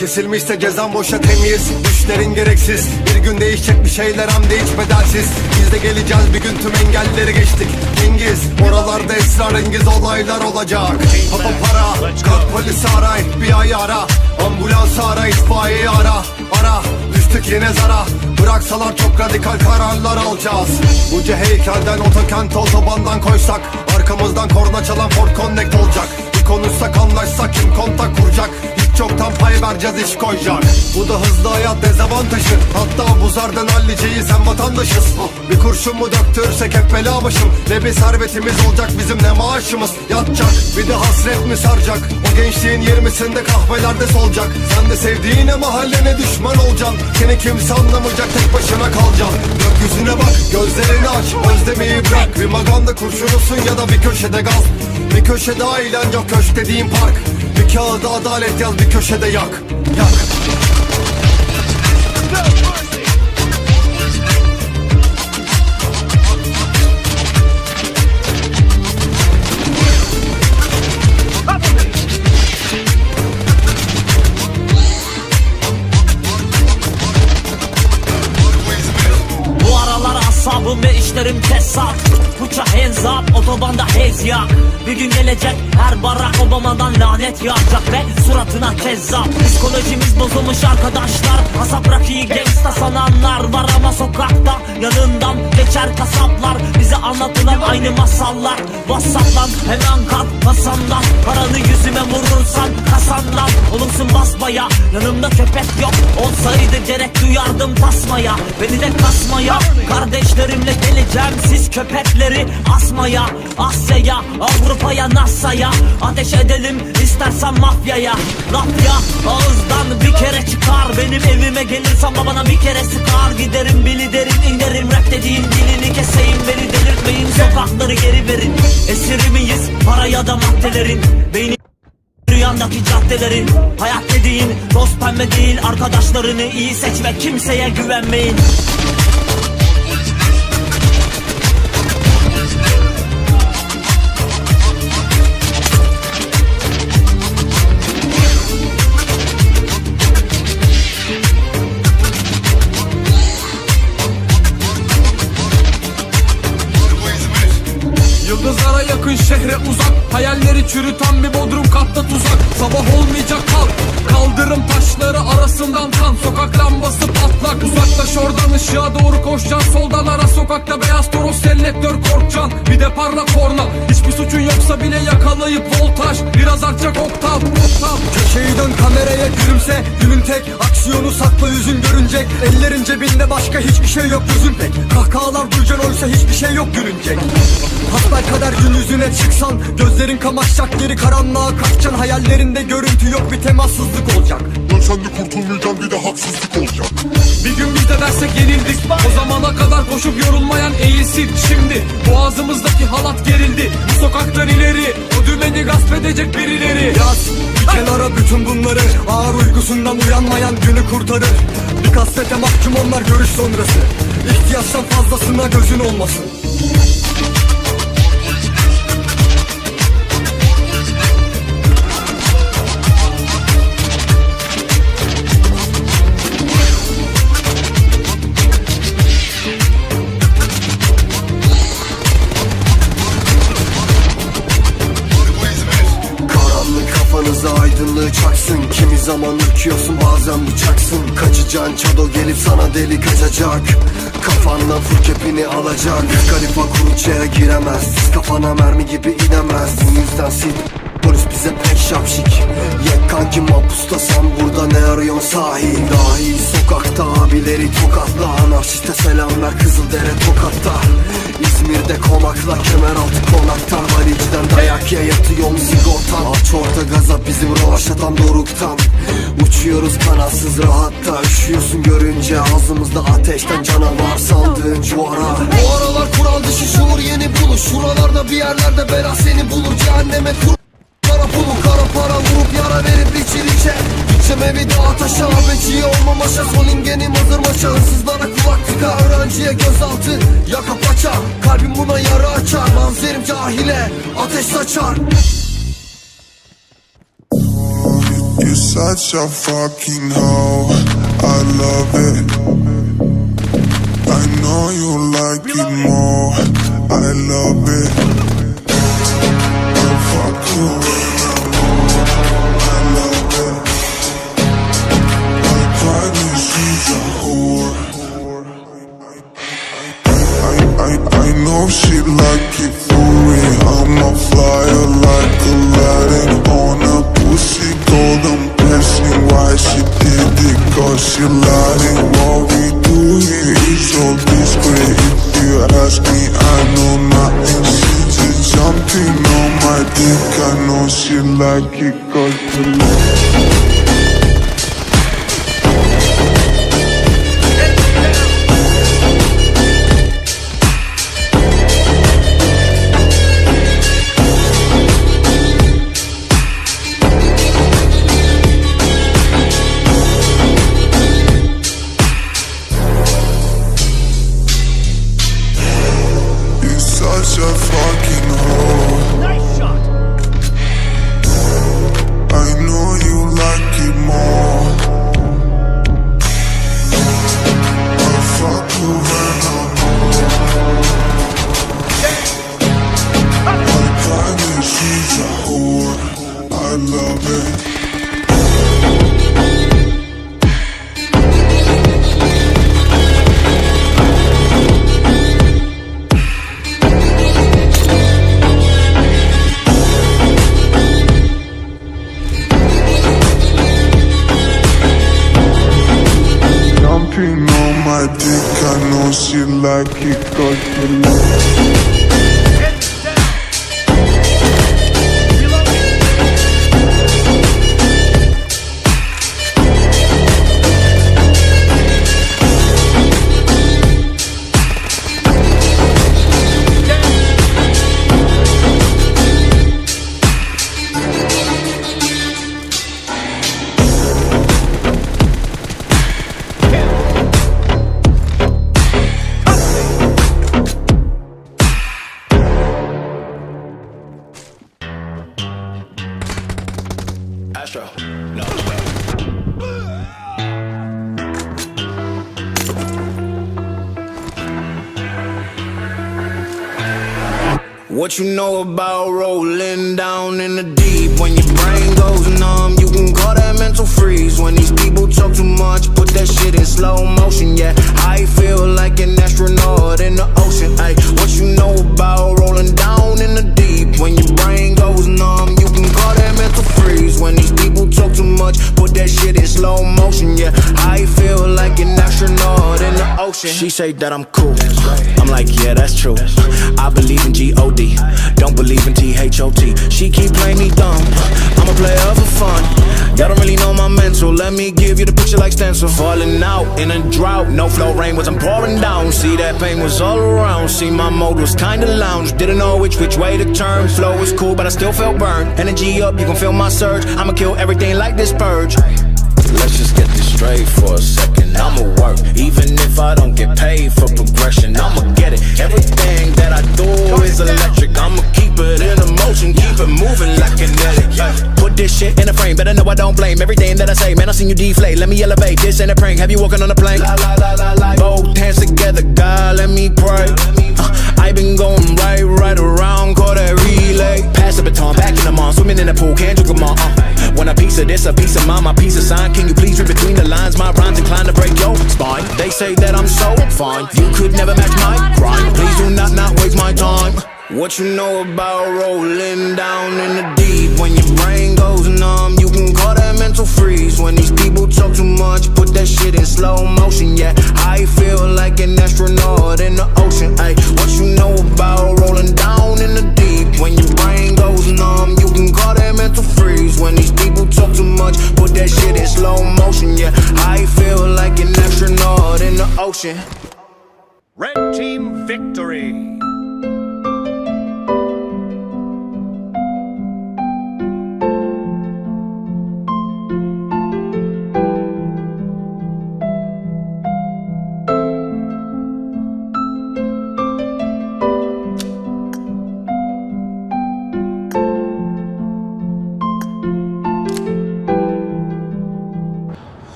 Kesilmişse cezan boşa temiz. Düşlerin gereksiz. Bir gün değişecek bir şeyler hem de hiç bedelsiz. Biz de geleceğiz bir gün tüm engelleri geçtik. Cengiz Oralarda esrarengiz olaylar olacak. Papa para Kalk polisi ara FBI ara. Ambulans ara itfaiyeyi ara. Ara Düştük yine zara. Bıraksalar çok radikal kararlar alacağız. Bunca heykelden otokent otobandan koysak Arkamızdan korna çalan Ford Connect olacak. Bir konuşsak anlaşsak kim kontak kuracak çoktan pay vereceğiz iş koyacak Bu da hızlı hayat dezavantajı. Hatta buzardan halliceyi sen vatandaşız. Bir kurşun mu döktürsek hep bela başım. Ne bir servetimiz olacak bizim ne maaşımız Yatacak. Bir de hasret mi saracak? O gençliğin yirmisinde kahvelerde solacak. Sen de sevdiğine mahallene düşman olacaksın. Seni kimse anlamayacak tek başına kalacaksın. Gökyüzüne bak gözlerini aç özlemeyi bırak. Bir maganda kurşunusun ya da bir köşede gaz. Bir köşede ailen yok köşk dediğim park Bir kağıda adalet yaz bir köşede yak. Yak your yağacak Ve suratına kezzap Psikolojimiz bozulmuş arkadaşlar. Hasap rakiyi gangsta sananlar var ama sokakta Yanından geçer kasaplar. Bize anlatılan aynı masallar. Whatsapp'tan hemen kalk masandan Paranı yüzüme vurursan kasandan Olursun basmaya. Yanımda köpek yok Olsaydı gerek duyardım tasmaya. Beni de kasmaya Kardeşlerimle geleceğim siz köpekleri asmaya. Asya'ya Avrupa'ya NASA'ya Ateş edelim istersen mafyaya Laf ya ağızdan bir kere çıkar Benim evime gelirsen babana bir kere sıkar. Giderim bili derin inerim rap dediğin dilini keseyim. Beni delirtmeyin sokakları geri verin. Esiri miyiz? Para ya da maddelerin. Beyni Rüyandaki caddelerin. Hayat dediğin toz pembe değil Arkadaşlarını iyi seç ve kimseye güvenmeyin Taşları arasından kan Sokak lambası patlak. Uzaklaş oradan ışığa doğru koşacaksın. Soldan ara sokakta beyaz toros selektör korkacaksın. Bir de parla korna. Hiçbir suçun yoksa bile yakalayıp voltaj. Biraz artacak oktav oktav. Köşeyi dön kameraya gülümse. Günün tek aksiyonu sakla yüzün görünecek. Ellerin cebinde başka hiçbir şey yok gözün pek. Kahkahalar duyacaksın oysa hiçbir şey yok gülünecek. Hasbel kadar gün yüzüne çıksan Gözlerin kamaşacak geri karanlığa kaçacaksın. Hayallerinde görüntü yok bir temassızlık olacak Dönsen de kurtulmayacaksın bir de haksızlık olacak. Bir gün biz de dersek yenildik. O zamana kadar koşup yorulmayan eğilsin. Şimdi boğazımızdaki halat gerildi. Bu sokaktan ileri O dümeni gasp edecek birileri. Yaz bir kenara bütün bunları. Ağır uykusundan uyanmayan günü kurtarır. Bir kasvete mahkum onlar görüş sonrası. İhtiyaçtan fazlasına gözün olmasın ürküyorsun bazen bıçaksın. Kaçacaksın çado gelip sana delik açacak Kafandan fır kepini alacak. Kalifa kuruçaya giremez. Siz kafana mermi gibi inemez. Bu yüzden sil Polis bize pek şapşik. Yek kanki mapusta sen burada ne arıyorsun sahil? Dahi sokakta abileri tokatla. Anarşiste selam ver Kızıldere tokatta İzmir'de konakla kemeraltı konaktan Halic'den dayak ye yatıyor sigortan? Aç orta gaza bizim rovaşatan doruktan. Uçuyoruz kanatsız rahatta Üşüyorsun görünce ağzımızda ateşten canavar sandığın cuvara. Bu aralar kural dışı şuur yeni buluş Şuralarda bir yerlerde bela seni bulur Cehenneme kur Gideceğim evi dağa taşa Abeciye olma maşa Son ingenim hazır maşa Hırsızlara kulak tıka Öğrenciye gözaltı Yaka paça Kalbim buna yara açar Manzerim cahile Ateş saçar You're such a fucking hoe. I love it. I know you like it more. I love it. I fuck you I, I, know she like it for me. I'm a flyer like Aladdin on a pussy golden blessing. Why she did it? Cause she lying. What we do here is so discreet. If you ask me, I know nothing. She just jumping on my dick. I know she like it cause she like You're What you know about rolling down in the deep? When your brain goes numb, you can call that mental freeze. When these people talk too much, put that shit in slow motion. Yeah, I feel like an astronaut in the ocean. What you know about rolling down in the deep? In. She say that I'm cool. I'm like, yeah, that's true. I believe in G-O-D. Don't believe in T-H-O-T. She keep playing me dumb. I'm a player for fun. Y'all don't really know my mental. Let me give you the picture like stencil. Falling out in a drought. No flow rain wasn't pouring down. See that pain was all around. See my mode was kinda lounge. Didn't know which which way to turn. Flow was cool, but I still felt burned. Energy up, you can feel my surge. I'ma kill everything like this purge. Let's just get this straight for a second. I'ma work, I say. Man, I seen you deflate. Let me elevate. This ain't a prank. Have you walking on a plane? La, la, la, la, la. Both hands together, God, let me pray. Uh, I been going right, right around, call that relay. Pass the baton, back in the mall, swimming in the pool, can't drink them all. Uh. Want a piece of this, a piece of mine, my piece of sign. Can you please read between the lines? My rhymes inclined to break your spine. They say that I'm so fine, you could never match my grind. Please do not not waste my time. What you know about rolling down in the deep? Slow motion. Yeah, I feel like an astronaut in the ocean. What you know about rolling down in the deep? When your brain goes numb, you can call that mental freeze. When these people talk too much, put that shit in slow motion. Yeah, I feel like an astronaut in the ocean. Red Team victory!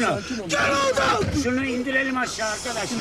Sakin ol. Sakin ol. Şunu indirelim aşağı arkadaşlar.